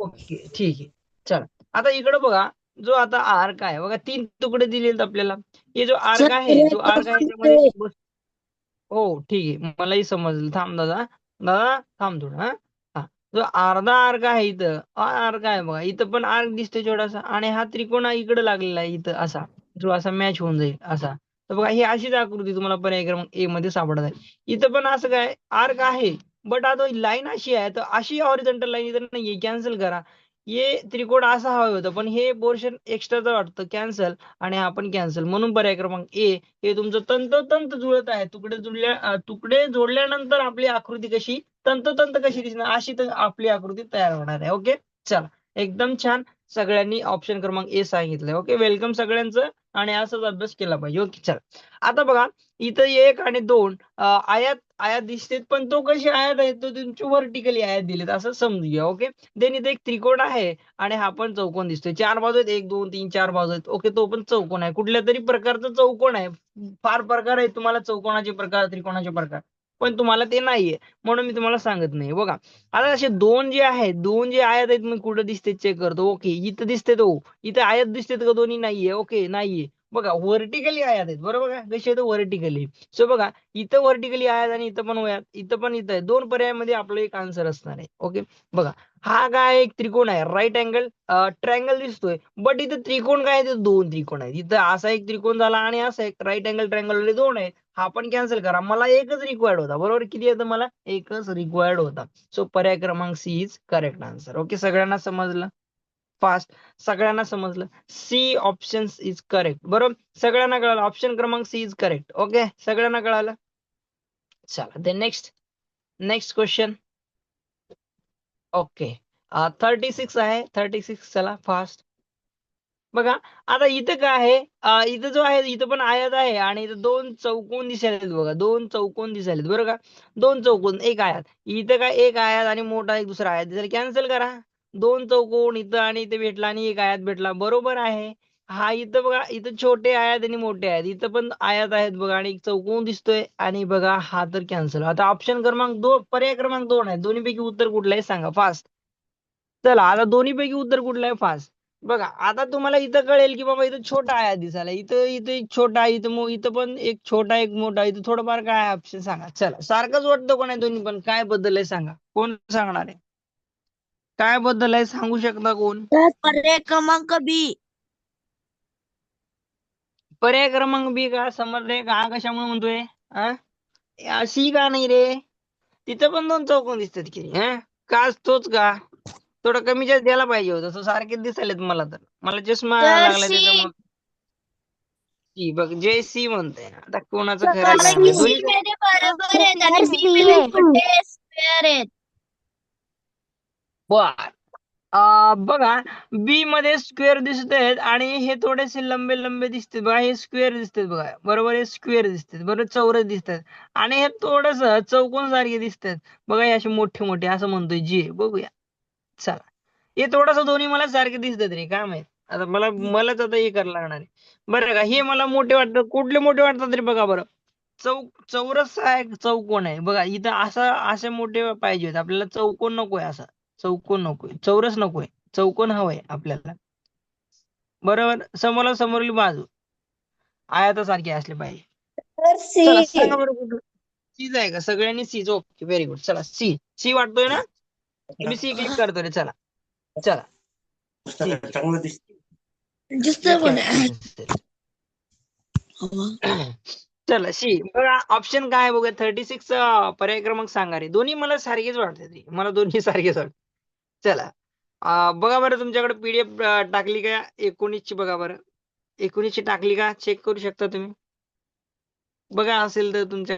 Okay ठीक आहे. चला. आता इकडे बघा जो आता आर्क आहे बघा तीन तुकडे दिलेत आपल्याला. हे जो आर्क आहे जो आर्क आहे त्यामध्ये बस- हो ठीक आहे. मलाही समजलं. थांब दादा. दादा थांब थोडं हा. जो अर्धा आर्क आहे इथं आर्क आहे बघा. इथं पण आर्क दिसतोय छोटासा. आणि हा त्रिकोण इकडे लागलेला आहे इथं असा. जो असा मॅच होऊन जाईल असा. तर बघा ही अशीच आकृती तुम्हाला पर्याय क्रमांक ए मध्ये सापडत आहे. इथं पण असं काय? आर्क आहे. बट आता लाईन अशी आहे तर अशी ऑरिजेंटल लाईन इथं नाहीये कॅन्सल करा. हे त्रिकोण असा हवं होतं पण हे पोर्शन एक्स्ट्राचं वाटतं कॅन्सल आणि हा पण कॅन्सल म्हणून पर्याय क्रमांक ए हे तुमचं तंतोतंत जुळत आहे. तुकडे जुळल्या तुकडे जोडल्यानंतर आपली आकृती कशी तंतोतंत कशी दिसणार अशी तर आपली आकृती तयार होणार आहे. ओके चला. एकदम छान सगळ्यांनी ऑप्शन क्रमांक ए सांगितलंय. ओके वेलकम सगळ्यांचं. आणि असाच अभ्यास केला पाहिजे. ओके चला. आता बघा इथं एक आणि दोन आयात आयात दिसतेत पण तो कशी आयात आहे तो तुमची व्हर्टिकली आयात दिलेत असं समजूया ओके? देन इथे एक त्रिकोण आहे आणि हा पण चौकोन दिसतोय. चार बाजू आहेत एक दोन तीन चार बाजू आहेत. ओके तो पण चौकोन आहे. कुठल्या तरी प्रकारचा चौकोन आहे. फार प्रकार आहेत तुम्हाला चौकोनाचे प्रकार त्रिकोणाचे प्रकार. पण तुम्हाला ते नाहीये. म्हणून मी तुम्हाला सांगत नाही. बघा आता असे दोन जे आहेत दोन जे आयात आहेत मी कुठं दिसते चेक करतो? ओके इथं दिसते तो हो. इथं आयात दिसते का दोन्ही? नाहीये. ओके नाहीये. बघा व्हर्टिकली आयात आहेत. बरोबर का? कसे आहेत? व्हर्टिकली सो बघा इथं व्हर्टिकली आयात आणि इथं पण वयात इथं पण इथं आहे. दोन पर्यायामध्ये आपलं एक आन्सर असणार आहे. ओके बघा हा काय एक त्रिकोण आहे? राईट अँगल ट्रायंगल दिसतोय. बट इथं त्रिकोण काय आहे? ते दोन त्रिकोण आहेत. इथं असा एक त्रिकोण झाला आणि असा एक राईट अँगल ट्रायंगल दोन आहेत. हा पण कॅन्सल करा. मला एकच रिक्वायर्ड होता. बरोबर? किती येतं मला? एकच रिक्वायर्ड होता. सो पर्याय क्रमांक C is correct answer okay सगळ्यांना समजलं? फास्ट सगळ्यांना समजलं? सी ऑप्शन इज करेक्ट बरोबर? सगळ्यांना कळालं? ऑप्शन क्रमांक सी इज करेक्ट ओके सगळ्यांना कळालं? चला ते next next question okay. Thirty six आहे. थर्टी सिक्स चला फास्ट बघा आता इथं काय आहे? इथं जो आहे इथं पण आयात आहे आणि इथं दोन चौकोन दिसायलेत बघा. दोन चौकोन दिसायलेत बरं का? दोन चौकोन एक आयात. इथं काय? एक आयात आणि मोठा एक दुसरा आयात. दिसायला कॅन्सल करा. दोन चौकोन इथं आणि इथे भेटला आणि एक आयात भेटला. बरोबर आहे. हा इथं बघा इथं छोटे आयात आणि मोठे आहेत इथं पण आयात आहेत बघा आणि चौकोन दिसतोय आणि बघा हा तर कॅन्सल आता ऑप्शन क्रमांक दोन पर्याय क्रमांक दोन आहे. दोन्हीपैकी उत्तर कुठलं आहे सांगा फास्ट चला आता दोन्हीपैकी उत्तर कुठलं आहे फास्ट बघा आता तुम्हाला इथं कळेल की बाबा इथं छोटा आयात दिसायला. इथं इथं एक छोटा आहे इथं इथं पण एक छोटा एक मोठा. इथं थोडंफार काय ऑप्शन सांगा. चला सारखंच वाटतं कोण आहे दोन्ही पण? काय बदल आहे सांगा. कोण सांगणार आहे? काय बदल आहे सांगू शकता कोण? पर्याय क्रमांक बी. पर्याय क्रमांक बी का समजले का? कशामुळे म्हणतोय हा? अशी का नाही रे? तिथं पण दोन चौकोन दिसतात की रे, हा? काच तोच का? थोडं कमी जास्त द्यायला पाहिजे होतं. तो सारखेच दिसायलेत मला तर. मला चष्मा लागला. त्याच्यामुळे. सी बघ जे सी म्हणते आता कोणाचं खरं बर. बघा बी मध्ये स्क्वेअर दिसत आहेत आणि हे थोडेसे लंबे लंबे दिसतात. बघा हे स्क्वेअर दिसतात बघा. बरोबर हे स्क्वेअर दिसतात. बरोबर चौरस दिसतात. आणि हे थोडस चौकोन सारखे दिसतात. बघा हे असे मोठे मोठे असं म्हणतोय जी बघूया. चला. हे थोडस दोन्ही मला सारखे दिसतात रे काय माहीत? आता मला मलाच आता हे करायला लागणार आहे. बरं का हे मला मोठे वाटतात कुठले मोठे वाटतात रे बघा बरं. चौक चौरस एक चौकोन आहे. बघा इथं असं असे मोठे पाहिजे होते आपल्याला चौकोन नकोय असा. चौकोन नकोय चौरस नकोय चौकोन हवंय आपल्याला. बरोबर? समोर समोरील बाजू. आयतासारखे असले पाहिजे. सांगा बरं कुठं सीज आहे का? सगळ्यांनी सीज ओके व्हेरी गुड चला सी. सी वाटतोय ना? मी सी क्लिक करतो रे चला. चला. चला सी. बघा ऑप्शन काय आहे बघा थर्टी सिक्स पर्याय क्रमांक सांगा रे. दोन्ही मला सारखेच वाटतात रे. मला दोन्ही सारखेच वाटतात. चला. बघा बरं तुमच्याकडे पीडीएफ टाकली का? एकोणीसची बघा बरं. एकोणीसची टाकली का? चेक करू शकता तुम्ही? बघा असेल तर तुमच्या